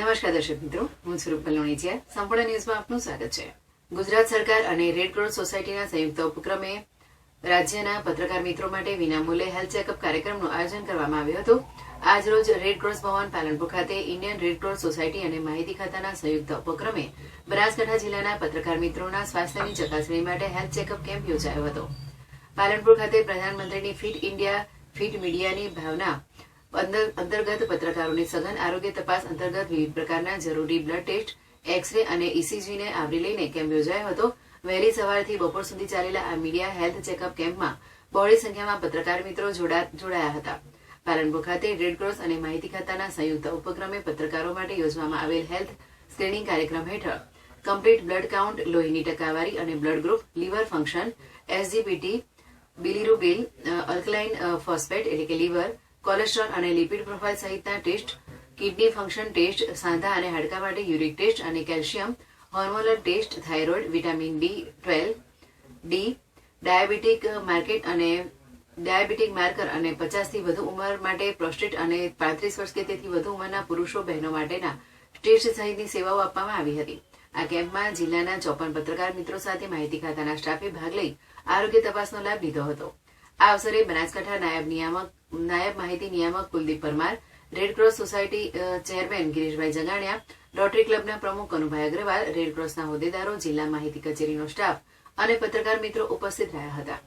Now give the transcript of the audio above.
નમસ્કાર દર્શક મિત્રો, હું સ્વરૂપ બલોણીચિયા સંપૂર્ણ ન્યૂઝમાં આપનું સ્વાગત છે. ગુજરાત સરકાર અને રેડ ક્રોસ સોસાયટીના સંયુક્ત ઉપક્રમે રાજ્યના પત્રકાર મિત્રો માટે વિનામૂલ્યે હેલ્થ ચેકઅપ કાર્યક્રમનું આયોજન કરવામાં આવ્યું હતું. આજરોજ રેડ ક્રોસ ભવન પાલનપુર ખાતે ઇન્ડિયન રેડ ક્રોસ સોસાયટી અને માહિતી ખાતાના સંયુક્ત ઉપક્રમે બનાસકાંઠા જિલ્લાના પત્રકાર મિત્રોના સ્વાસ્થ્યની ચકાસણી માટે હેલ્થ ચેકઅપ કેમ્પ યોજાયો હતો. પાલનપુર ખાતે પ્રધાનમંત્રીની ફિટ ઇન્ડિયા, ફિટ મીડિયાની ભાવના અંતર્ગત પત્રકારોની સઘન આરોગ્ય તપાસ અંતર્ગત વિવિધ પ્રકારના જરૂરી બ્લડ ટેસ્ટ, એક્સરે અને ઇસીજીને આવરી લઈને કેમ્પ યોજાયો હતો. વહેલી સવારથી બપોર સુધી ચાલેલા આ મીડિયા હેલ્થ ચેકઅપ કેમ્પમાં બહોળી સંખ્યામાં પત્રકાર મિત્રો જોડાયા હતા. પાલનપુર ખાતે રેડક્રોસ અને માહિતી ખાતાના સંયુક્ત ઉપક્રમે પત્રકારો માટે યોજવામાં આવેલ હેલ્થ સ્ક્રીનિંગ કાર્યક્રમ હેઠળ કમ્પ્લીટ બ્લડ કાઉન્ટ, લોહીની ટકાવારી અને blood group, liver function SGPT bilirubin, alkaline phosphate એટલે કે લીવર કોલેસ્ટ્રોલ અને લિપિડ પ્રોફાઇલ સહિતના ટેસ્ટ, કિડની ફંક્શન ટેસ્ટ, સાંધા અને હાડકા માટે યુરિક ટેસ્ટ અને calcium, hormonal test, thyroid, vitamin D twelve, D, diabetic market અને ડાયાબિટીક માર્કર અને પચાસથી વધુ ઉંમર માટે પ્રોસ્ટેટ અને પાંત્રીસ વર્ષ કે તેથી વધુ ઉંમરના પુરુષો બહેનો માટેના ટેસ્ટ સહિતની સેવાઓ આપવામાં આવી હતી. આ કેમ્પમાં જિલ્લાના ચોપન પત્રકાર મિત્રો સાથે માહિતી ખાતાના સ્ટાફે ભાગ લઈ આરોગ્ય તપાસનો લાભ લીધો હતો. આ અવસરે બનાસકાંઠા નાયબ નિયામક, નાયબ માહિતી નિયામક Kuldeep Parmar Red Cross society chairman Girishbhai Jaganiya, Rotary ક્લબના પ્રમુખ કનુભાઈ અગ્રવાલ રેડક્રોસના હોદ્દેદારો, જિલ્લા માહિતી કચેરીનો સ્ટાફ અને પત્રકાર મિત્રો ઉપસ્થિત રહ્યા હતા.